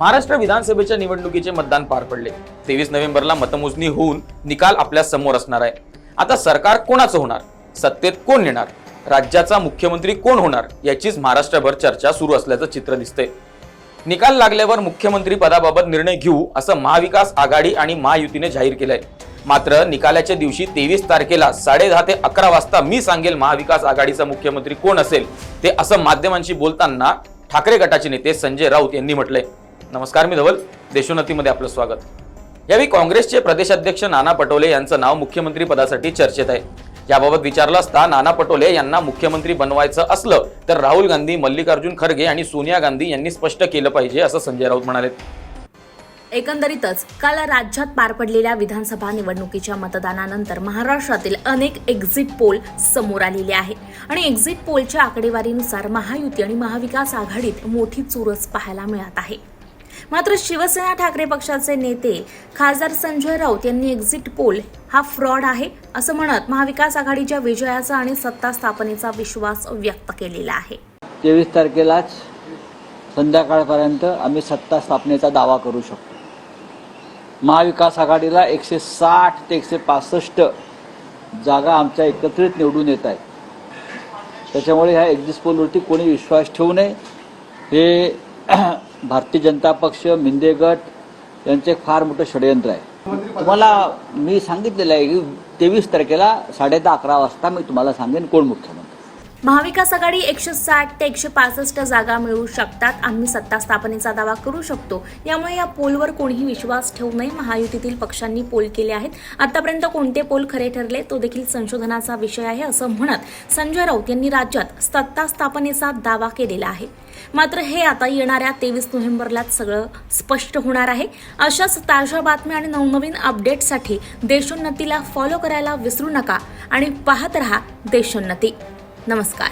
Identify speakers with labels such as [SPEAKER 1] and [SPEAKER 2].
[SPEAKER 1] महाराष्ट्र विधानसभेच्या निवडणुकीचे मतदान पार पडले. तेवीस नोव्हेंबरला मतमोजणी होऊन निकाल आपल्यासमोर असणार आहे. आता सरकार कोणाचं होणार? सत्तेत कोण येणार? राज्याचा मुख्यमंत्री कोण होणार? याचीच महाराष्ट्रभर चर्चा सुरू असल्याचं चित्र दिसतंय. निकाल लागल्यावर मुख्यमंत्री पदाबाबत निर्णय घेऊ असं महाविकास आघाडी आणि महायुतीने जाहीर केलंय. मात्र निकालाच्या दिवशी तेवीस तारखेला साडे दहा ते अकरा वाजता मी सांगेल महाविकास आघाडीचा मुख्यमंत्री कोण असेल ते असं माध्यमांशी बोलताना ठाकरे गटाचे नेते संजय राऊत यांनी म्हटलंय. नमस्कार मी धवल. देशोन्नतीमध्ये आपलं स्वागत. यावेळी काँग्रेसचे प्रदेशाध्यक्ष नाना पटोले यांचं नाव मुख्यमंत्री पदासाठी चर्चेत आहे. याबाबत विचारलं असता नाना पटोले यांना मुख्यमंत्री बनवायचं असलं तर राहुल गांधी मल्लिकार्जुन खरगे आणि सोनिया गांधी यांनी स्पष्ट केलं पाहिजे असं संजय राऊत म्हणाले
[SPEAKER 2] एकंदरीतच काल राज्यात पार पडलेल्या विधानसभा निवडणुकीच्या मतदानानंतर महाराष्ट्रातील अनेक एक्झिट पोल समोर आलेले आहे. आणि एक्झिट पोलच्या आकडेवारीनुसार महायुती आणि महाविकास आघाडीत मोठी चुरस पाहायला मिळत आहे. मात्र शिवसेना ठाकरे पक्षाचे नेते खासदार संजय राऊत यांनी एक्झिट पोल हा फ्रॉड आहे असं म्हणत महाविकास आघाडीच्या विजयाचा आणि सत्ता स्थापनेचा विश्वास व्यक्त केलेला आहे.
[SPEAKER 3] तेवीस तारखेलाच संध्याकाळपर्यंत आम्ही सत्ता स्थापनेचा दावा करू शकतो. महाविकास आघाडीला एकशे साठ ते एकशे पासष्ट जागा आमच्या एकत्रित निवडून येत आहेत. त्याच्यामुळे ह्या एक्झिट पोलवरती कोणी विश्वास ठेवू नये. हे भारतीय जनता पक्ष मिंदे गट यांचे एक फार मोठं षडयंत्र आहे. तुम्हाला मी सांगितलेलं आहे की तेवीस तारखेला साडे दहा अकरा वाजता मी तुम्हाला सांगेन कोण मुख्यमंत्री.
[SPEAKER 2] महाविकास आघाडी एकशे साठ ते एकशे पासष्ट जागा मिळवू शकतात. आम्ही सत्ता स्थापनेचा दावा करू शकतो. यामुळे या पोलवर कोणीही विश्वास ठेवू नये. महायुतीतील पक्षांनी पोल केले आहेत. आतापर्यंत कोणते पोल खरे ठरले तो देखील संशोधनाचा विषय आहे असं म्हणत संजय राऊत यांनी राज्यात सत्ता स्थापनेचा दावा केलेला आहे. मात्र हे आता येणाऱ्या तेवीस नोव्हेंबरलाच सगळं स्पष्ट होणार आहे. अशाच ताज्या बातम्या आणि नवनवीन अपडेटसाठी देशोन्नतीला फॉलो करायला विसरू नका आणि पाहत रहा देशोन्नती. नमस्कार.